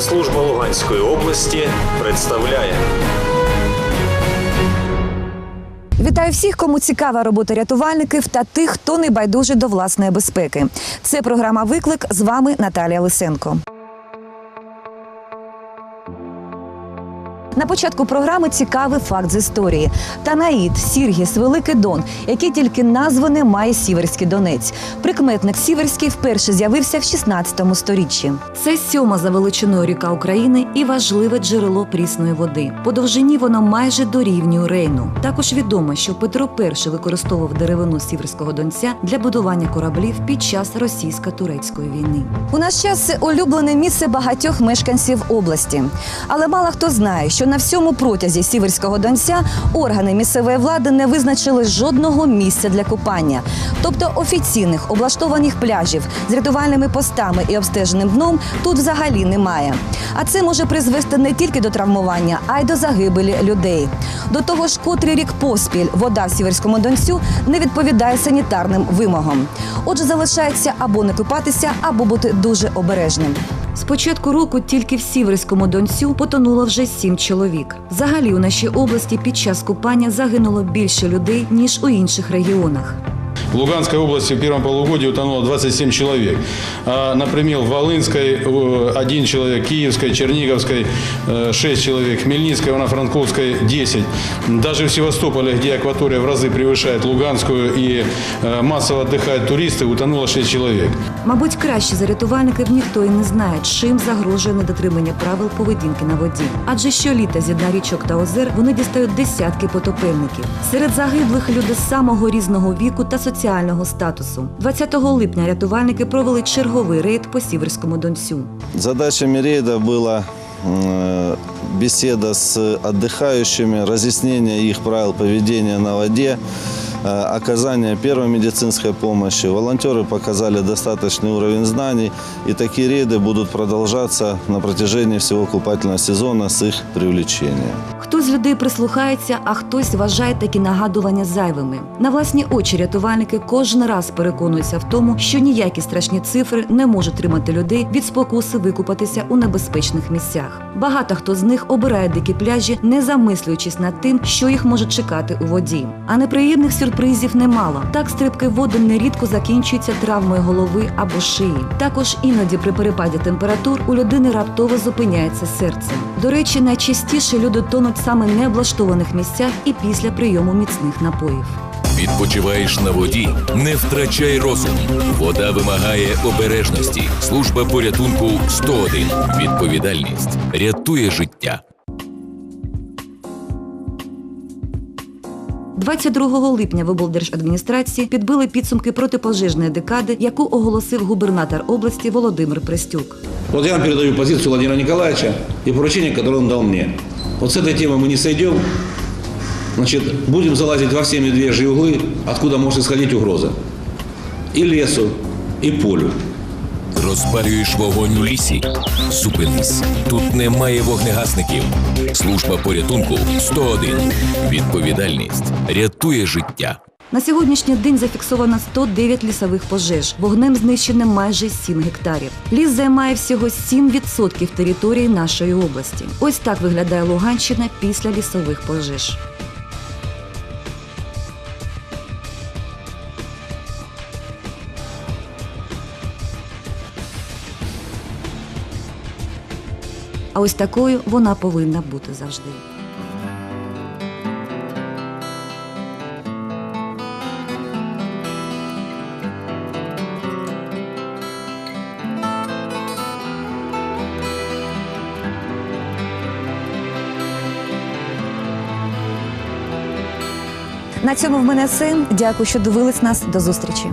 Служба Луганської області представляє. Вітаю всіх, кому цікава робота рятувальників та тих, хто не байдуже до власної безпеки. Це програма Виклик. З вами Наталія Лисенко. На початку програми цікавий факт з історії. Танаїд, Сіргіс, Великий Дон, який тільки назви має Сіверський Донець. Прикметник Сіверський вперше з'явився в 16 сторіччі. Це сьома за величиною ріка України і важливе джерело прісної води. По довжині воно майже дорівнює Рейну. Також відомо, що Петро І використовував деревину Сіверського Донця для будування кораблів під час російсько-турецької війни. У наш час це улюблене місце багатьох мешканців області. Але мало хто знає, що на всьому протязі Сіверського Донця органи місцевої влади не визначили жодного місця для купання, тобто офіційних облаштованих пляжів з рятувальними постами і обстеженим дном тут взагалі немає. А це може призвести не тільки до травмування, а й до загибелі людей. До того ж, котрий рік поспіль вода в Сіверському Донцю не відповідає санітарним вимогам. Отже, залишається або не купатися, або бути дуже обережним. З початку року тільки в Сіверському Донцю потонуло вже сім чоловік. Взагалі у нашій області під час купання загинуло більше людей ніж у інших регіонах. В Луганской области в первом полугодии утонуло 27 человек. А, например, в Волынской э, один человек, Киевской, Черниговской э, 6 человек, Хмельницкой, Ивано-Франковской 10. Даже в Севастополе, где акватория в разы превышает Луганскую и э, массово отдыхают туристы, утонуло 6 человек. Мабуть, краще за рятувальників ніхто і не знає, чим загрожує недотримання правил поведінки на воді. Адже щоліта зі дна річок та озер вони дістають десятки потопельників. Серед загиблих люди з самого різного віку та соціального статусу. 20 липня рятувальники провели черговий рейд по Сіверському Донцю. Задачами рейда была э, беседа с отдыхающими, разъяснение их правил поведения на воде, э, оказание первой медицинской помощи. Волонтеры показали достаточный уровень знаний, и такие рейды будут продолжаться на протяжении всего купательного сезона с их привлечением. Хтось з людей прислухається, а хтось вважає такі нагадування зайвими. На власні очі рятувальники кожен раз переконуються в тому, що ніякі страшні цифри не можуть тримати людей від спокуси викупатися у небезпечних місцях. Багато хто з них обирає дикі пляжі, не замислюючись над тим, що їх може чекати у воді. А неприємних сюрпризів немало. Так стрибки в воду нерідко закінчуються травмою голови або шиї. Також іноді при перепаді температур у людини раптово зупиняється серце. До речі, найчастіше люди тонуть саме в необлаштованих місцях і після прийому міцних напоїв. Відпочиваєш на воді, не втрачай розум. Вода вимагає обережності. Служба порятунку 101. Відповідальність рятує життя. 22 липня в облдержадміністрації підбили підсумки протипожежної декади, яку оголосив губернатор області Володимир Престюк. Вот я вам передаю позицию Владимира Николаевича и поручение, которое он дал мне. Вот с этой темы мы не сойдем. Значит, будем залазить во все медвежьи углы, откуда может исходить угроза. И лесу, и полю. Розпалюєш вогонь у лісі. Зупинись. Тут немає вогнегасників. Служба порятунку 101. Відповідальність рятує життя. На сьогоднішній день зафіксовано 109 лісових пожеж. Вогнем знищено майже 7 гектарів. Ліс займає всього 7% території нашої області. Ось так виглядає Луганщина після лісових пожеж. А ось такою вона повинна бути завжди. На цьому в мене все. Дякую, що дивились нас. До зустрічі.